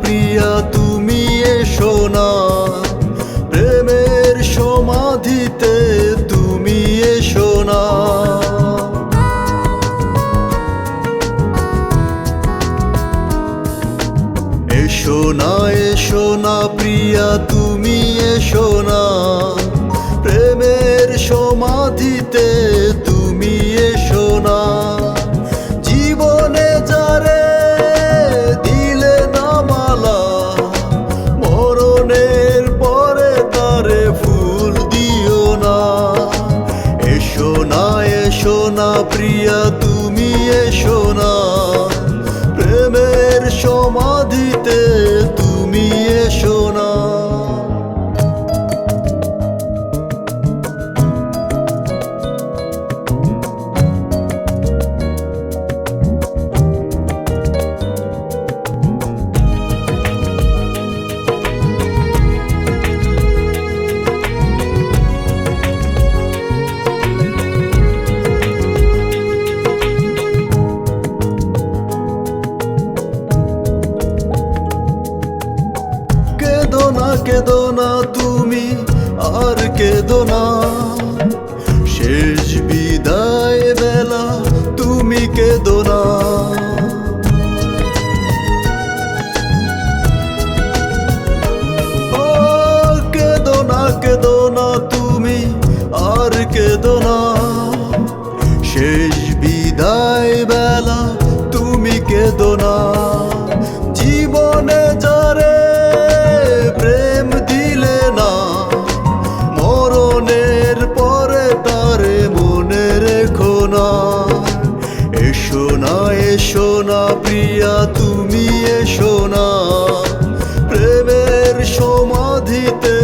প্রিয়া, তুমি এসো না। প্রেমের সমাধিতে তুমি এসো না। এসো না এসো না, প্রিয়া, তুমি এসো না। প্রেমের সমাধিতে এসো না প্রিয়া তুমি এসো না। প্রেমের সমাধিতে কেদো না তুমি আর কেদো না এসো না প্রিয়া তুমি এসো না। প্রেমের সমাধিতে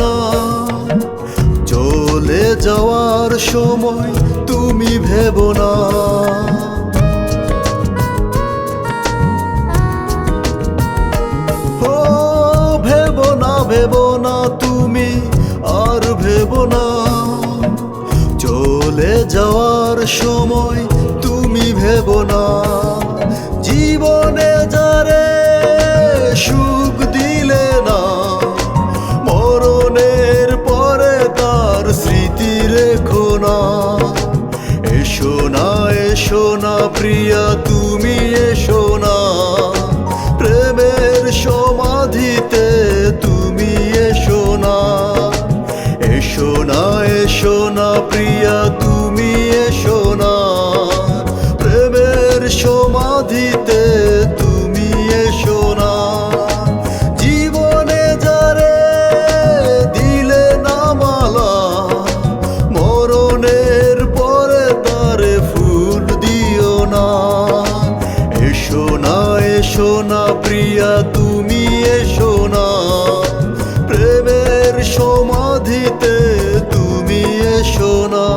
না চলে যাওয়ার সময় তুমি ভেবো না। ও, ভেবো না ভেবো না তুমি, আর ভেবো না। চলে যাওয়ার সময় তুমি ভেবো না। জীবনে রেখো না। এসো না এসো না প্রিয়া তুমি এসো না এসো না প্রিয়া তুমি এসো না। প্রেমের সমাধিতে তুমি এসো না।